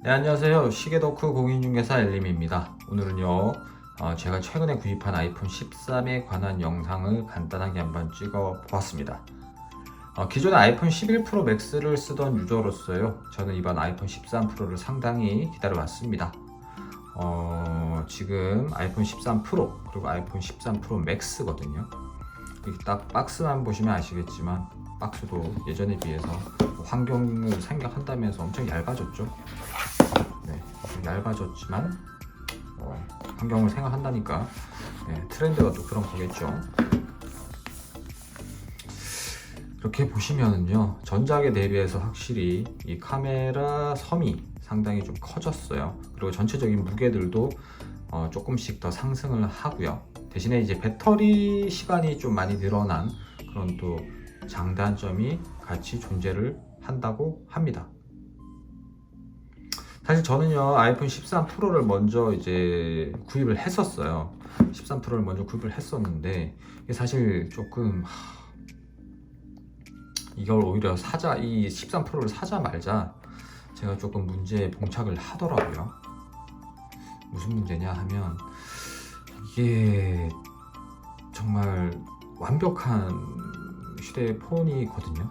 네, 안녕하세요. 시계덕후 공인중개사 엘림입니다. 오늘은요, 어, 제가 최근에 구입한 아이폰 13에 관한 영상을 간단하게 한번 찍어 보았습니다. 어, 기존에 아이폰 11 프로 맥스를 쓰던 유저로서요, 저는 이번 아이폰 13 프로를 상당히 기다려왔습니다. 어, 지금 아이폰 13 프로, 그리고 아이폰 13 프로 맥스거든요. 여기 딱 박스만 보시면 아시겠지만, 박스도 예전에 비해서 환경을 생각한다면서 엄청 얇아졌죠. 네, 좀 얇아졌지만 어, 환경을 생각한다니까 네, 트렌드가 또 그런 거겠죠. 이렇게 보시면은요 전작에 대비해서 확실히 이 카메라 섬이 상당히 좀 커졌어요. 그리고 전체적인 무게들도 어, 조금씩 더 상승을 하고요. 대신에 이제 배터리 시간이 좀 많이 늘어난 그런 또 장단점이 같이 존재를 한다고 합니다. 사실 저는요 아이폰 13 프로를 먼저 이제 구입을 했었어요. 13 프로를 먼저 구입을 했었는데 사실 조금 하, 이걸 오히려 사자 이 13 프로를 사자 말자 제가 조금 문제에 봉착을 하더라고요. 무슨 문제냐 하면 이게 정말 완벽한 휴대폰이거든요.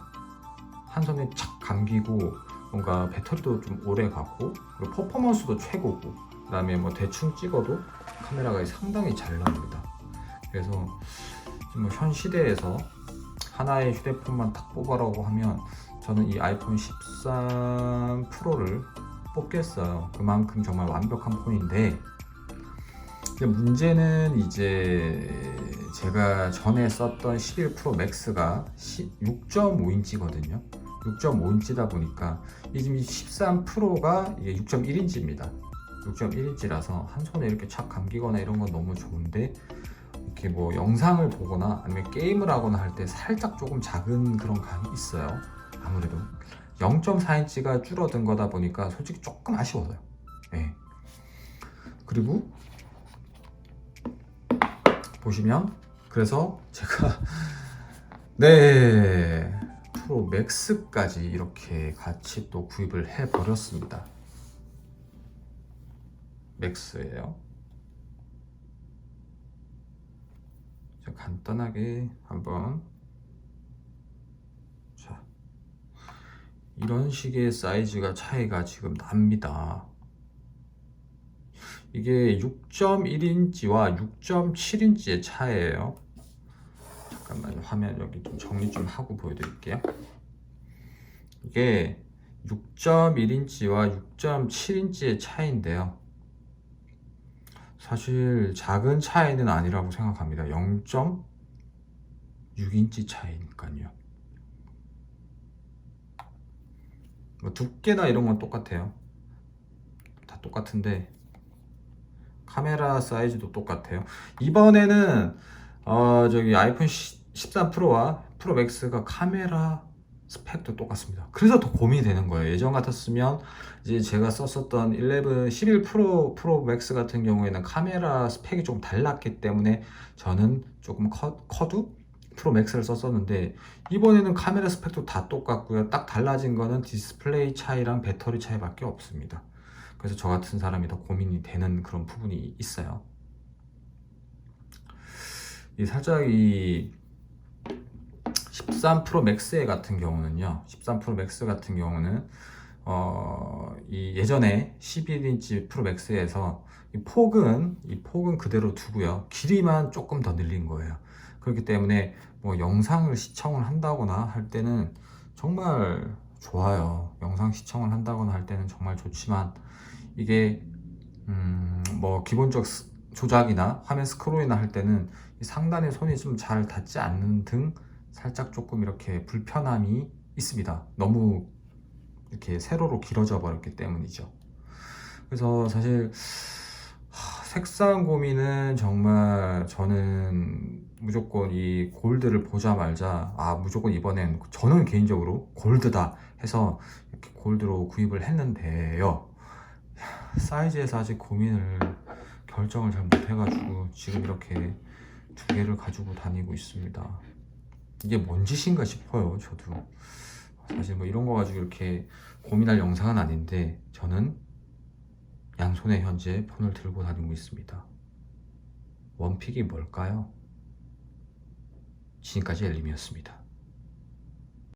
한 손에 착 감기고 뭔가 배터리도 좀 오래 가고 그리고 퍼포먼스도 최고고 그다음에 뭐 대충 찍어도 카메라가 상당히 잘 나옵니다. 그래서 지금 뭐현 시대에서 하나의 휴대폰만 딱 뽑아라고 하면 저는 이 아이폰 13 프로를 뽑겠어요. 그만큼 정말 완벽한 폰인데 문제는 이제 제가 전에 썼던 11 프로 맥스가 6.5인치거든요. 6.5인치다 보니까 이 지금 13 프로가 이게 6.1인치입니다. 6.1인치라서 한 손에 이렇게 착 감기거나 이런 건 너무 좋은데 이렇게 뭐 영상을 보거나 아니면 게임을 하거나 할 때 살짝 조금 작은 그런 감이 있어요. 아무래도 0.4인치가 줄어든 거다 보니까 솔직히 조금 아쉬워요. 네. 그리고 보시면 그래서 제가 네 맥스까지 이렇게 같이 또 구입을 해 버렸습니다. 맥스예요. 자, 간단하게 한번 자 이런 식의 사이즈가 차이가 지금 납니다. 이게 6.1인치와 6.7인치의 차이예요. 잠깐만 화면 여기 좀 정리 좀 하고 보여드릴게요. 이게 6.1인치와 6.7인치의 차이인데요. 사실 작은 차이는 아니라고 생각합니다. 0.6인치 차이니까요. 뭐 두께나 이런 건 똑같아요. 다 똑같은데 카메라 사이즈도 똑같아요. 이번에는 어 저기 아이폰 13 프로와 프로 맥스가 카메라 스펙도 똑같습니다. 그래서 더 고민이 되는 거예요. 예전 같았으면 이제 제가 썼었던 11, 11 프로 프로 맥스 같은 경우에는 카메라 스펙이 좀 달랐기 때문에 저는 조금 커, 커도 프로 맥스를 썼었는데 이번에는 카메라 스펙도 다 똑같고요. 딱 달라진 거는 디스플레이 차이랑 배터리 차이밖에 없습니다. 그래서 저 같은 사람이 더 고민이 되는 그런 부분이 있어요. 이 살짝 이 13 프로 맥스 같은 경우는요. 13 프로 맥스 같은 경우는 어, 이 예전에 11인치 프로 맥스에서 이 폭은 이 폭은 그대로 두고요. 길이만 조금 더 늘린 거예요. 그렇기 때문에 뭐 영상을 시청을 한다거나 할 때는 정말 좋아요. 영상 시청을 한다거나 할 때는 정말 좋지만 이게 음, 뭐 기본적 스- 조작이나 화면 스크롤이나 할 때는 이 상단에 손이 좀 잘 닿지 않는 등 살짝 조금 이렇게 불편함이 있습니다. 너무 이렇게 세로로 길어져 버렸기 때문이죠. 그래서 사실 하, 색상 고민은 정말 저는 무조건 이 골드를 보자 말자 아 무조건 이번엔 저는 개인적으로 골드다 해서 이렇게 골드로 구입을 했는데요. 사이즈에서 아직 고민을 결정을 잘 못해가지고 지금 이렇게 두 개를 가지고 다니고 있습니다. 이게 뭔 짓인가 싶어요. 저도 사실 뭐 이런 거 가지고 이렇게 고민할 영상은 아닌데 저는 양손에 현재 폰을 들고 다니고 있습니다. 원픽이 뭘까요? 지금까지 엘림이었습니다.